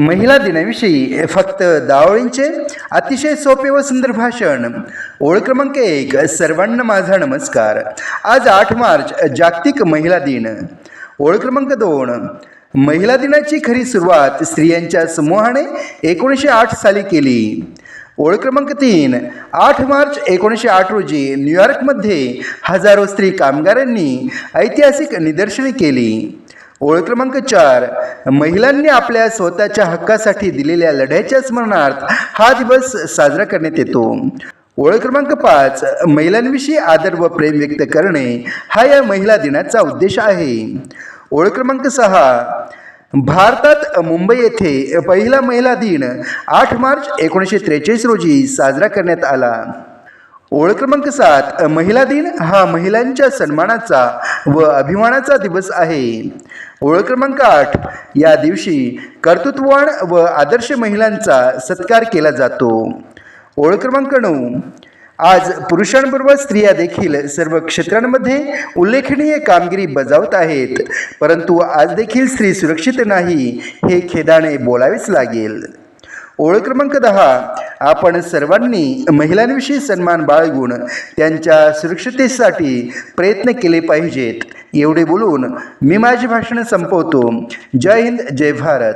महिला दिनाविषयी फक्त दावळींचे अतिशय सोपे व सुंदर भाषण. ओळ क्रमांक एक सर्वांना माझा नमस्कार. आज आठ मार्च जागतिक महिला दिन. ओळ क्रमांक दोन महिला दिनाची खरी सुरुवात स्त्रियांच्या समूहाने एकोणीसशे आठ साली केली. ओळ क्रमांक तीन आठ मार्च एकोणीसशे आठ रोजी न्यूयॉर्कमध्ये हजारो स्त्री कामगारांनी ऐतिहासिक निदर्शने केली. ओळ क्रमांक चार. महिलांनी आपल्या स्वतःच्या हक्कासाठी दिलेल्या लढ्याच्या स्मरणार्थ हा दिवस साजरा करण्यात येतो. ओळ क्रमांक पाच. महिलांविषयी आदर व प्रेम व्यक्त करणे हा या महिला दिनाचा उद्देश आहे. ओळ क्रमांक सहा. भारतात मुंबई येथे पहिला महिला दिन आठ मार्च एकोणीसशे त्रेचाळीस रोजी साजरा करण्यात आला. ओळख क्रमांक सात महिला दिन हा महिलांच्या सन्मानाचा व अभिमानाचा दिवस आहे. ओळख क्रमांक आठ या दिवशी कर्तृत्ववान व आदर्श महिलांचा सत्कार केला जातो. ओळख क्रमांक नऊ आज पुरुषांबरोबर स्त्रिया देखील सर्व क्षेत्रांमध्ये उल्लेखनीय कामगिरी बजावत आहेत परंतु आज देखील स्त्री सुरक्षित नाही हे खेदाने बोलावेच लागेल. ओळ क्रमांक दहा. आपण सर्वांनी महिलांविषयी सन्मान बाळगून त्यांच्या सुरक्षितेसाठी प्रयत्न केले पाहिजेत. एवढे बोलून मी माझे भाषण संपवतो. जय हिंद जय भारत.